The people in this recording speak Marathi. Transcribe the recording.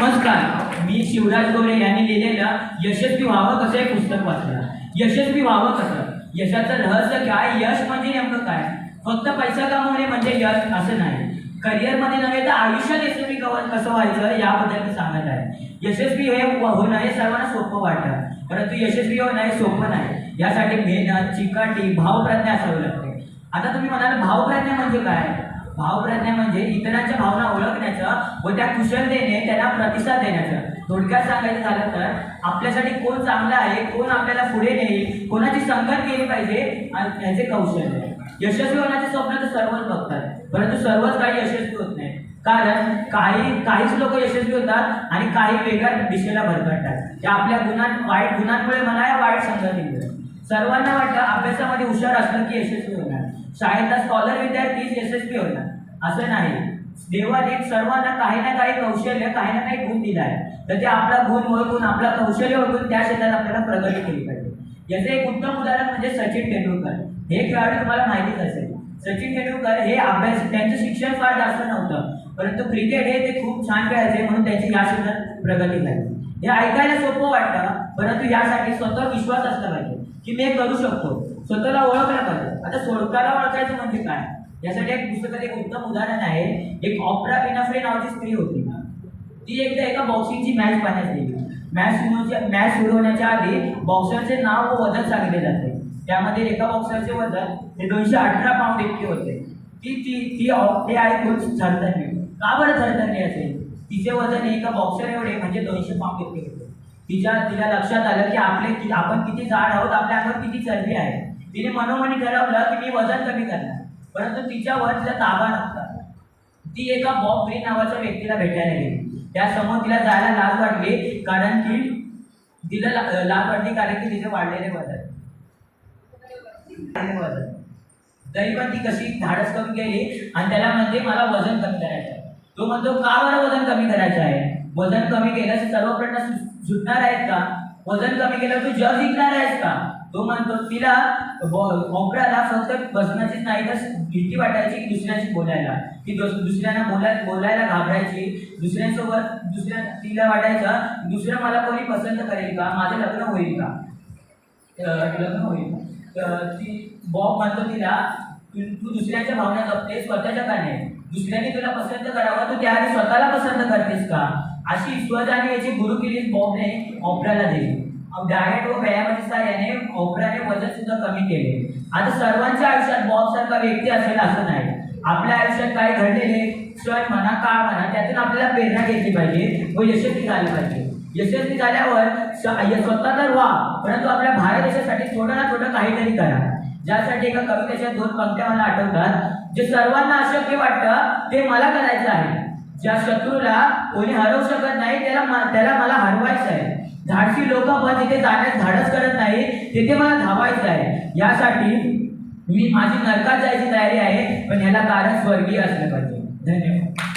नमस्कार. मी शिवराज गोरे यांनी लिहिलेलं यशस्वी व्हावं कसं हे पुस्तक वाचलं. यशस्वी व्हावं कसं? यशाचं रहस्य काय? यश म्हणजे नेमकं काय? फक्त पैसा कमावणे म्हणजे यश असं नाही. करिअरमध्ये नव्हे तर आयुष्यात यशस्वी कव- कसं व्हायचं याबद्दल मी सांगत आहे. यशस्वी हे होणं हे सर्वांना सोपं वाटतं. परंतु यशस्वी होणं हे सोपं नाही. यासाठी मेहनत चिकाटी भावप्रज्ञा असावी लागते आता तुम्ही म्हणाल भावप्रज्ञा म्हणजे काय? भावप्रज्ञा म्हणजे इतरांच्या भावना ओळखण्याचं व त्या कुशलतेने त्यांना प्रतिसाद देण्याचं. थोडक्यात सांगायचं झालं तर आपल्यासाठी कोण चांगला आहे कोण आपल्याला पुढे नेईल कोणाची संगत केली पाहिजे आणि याचे कौशल्य यशस्वी होण्याचे स्वप्न तर सर्वच बघतात परंतु सर्वच काही यशस्वी होत नाही. कारण काही काहीच लोक यशस्वी होतात आणि काही वेगळ्या दिशेला भरकटतात ते आपल्या गुणां वाईट गुणांमुळे म्हणा या वाईट संगतीमुळे सर्वांना वाटतं अभ्यासामध्ये हुशार असलं की यशस्वी होणार. शाळेतला स्कॉलर विद्यार्थीच यशस्वी होणार. असं नाही. देवाने सर्वांना काही ना काही कौशल्य काही ना काही गुण दिला आहे तर ते आपला गुण ओळखून आपला कौशल्य ओळखून त्या क्षेत्रात आपल्याला प्रगती केली पाहिजे. याचं एक उत्तम उदाहरण म्हणजे सचिन तेंडुलकर. हे खेळाडू तुम्हाला माहितीच असेल. सचिन तेंडुलकर हे अभ्यास त्यांचं शिक्षण फार जास्त नव्हतं. परंतु क्रिकेट हे ते खूप छान खेळायचे म्हणून त्यांची या क्षेत्रात प्रगती झाली. हे ऐकायला सोपं वाटतं परंतु यासाठी स्वतः विश्वास असला पाहिजे की मी करू शकतो. स्वतःला ओळखलं पाहिजे. आता स्वतःला ओळखायचं म्हणजे काय? यासाठी एक पुस्तकात एक उत्तम उदाहरण आहे. एक ऑपरा विनाफ्रे नावाची स्त्री होती. ती एकदा एका बॉक्सिंगची मॅच पाहण्यात गेली. मॅच सुरू मॅच सुरू होण्याच्या आधी बॉक्सरचे नाव व वजन सांगितले जाते. त्यामध्ये एका बॉक्सरचे वजन हे दोनशे अठरा पाऊंड इतके होते. ती ती ती ते आहे कोच झरतरली का बरं झरतरली असेल? तिचे वजन एका बॉक्सर एवढे म्हणजे दोनशे पाऊंड इतके होते. तिच्या तिला लक्षात आलं की आपले आपण किती जाड आहोत आपल्या अंगावर किती चरबी आहे. तिने मनोमनी ठरवलं की मी वजन कमी करणार. परंतु तिच्यावर तिचा ताबा नव्हता. ती एका बॉब ग्रीन नावाच्या व्यक्तीला भेटायला गेली. त्यासमोर तिला जायला लाज वाटली कारण की तिला लाज वाटली कारण की तिचे वाढलेले वजन. वजन. तरी पण ती कशी धाडस करून गेली आणि त्याला म्हणते मला वजन कमी करायचं आहे तो म्हणतो का बरं वजन कमी करायचं आहे? वजन कमी केलं तर सर्व प्रश्न सु- सुटणार आहेत का? वजन कमी केलं तू जग जिंकणार आहेस का? तो म्हणतो तिला मोकळ्याला फक्त बसण्याचीच नाही तर भीती वाटायची दुसऱ्याशी दुसऱ्यांशी बोलायला. की दुसऱ्यांना बोलाय बोलायला घाबरायची. दुसऱ्यांसोबत दुसऱ्या तिला वाटायचं दुसरं मला कोणी पसंत करेल का? माझं लग्न होईल का? लग्न होईल ती बॉब म्हणतो तिला तू तू दुसऱ्याच्या भावना जपते स्वतःच्या का नाही? दुसऱ्याने तुला पसंत करावं तू त्याआधी स्वतःला पसंत करतेस का? अशी स्वजाने याची गुरु केली बॉबने ऑपराला दिली. डायट व व्यायामाच्या सहाय्याने खोबऱ्याने वजन सुद्धा कमी केले. आता सर्वांच्या आयुष्यात बॉब सारखा व्यक्ती असेल असं नाही. आपल्या आयुष्यात काय घडलेले क्षण म्हणा काळ म्हणा त्यातून आपल्याला प्रेरणा घेतली पाहिजे व यशस्वी झाली पाहिजे. यशस्वी झाल्यावर स्वतः तर व्हा परंतु आपल्या भारत देशासाठी थोडं ना थोडं काहीतरी करा. ज्यासाठी एका कवितेच्या दोन पंक्त्या मला आठवतात जे सर्वांना अशक्य वाटतं ते मला करायचं आहे. ज्या शत्रूला कोणी हरवू शकत नाही त्याला त्याला मला हरवायचं आहे. धाडशी लोक पण तिथे जाण्यास धाडस करत नाही तिथे मला धावायचं आहे. यासाठी मी माझी नरकात जायची तयारी आहे पण ह्याला कारण स्वर्गीय असलं पाहिजे. धन्यवाद.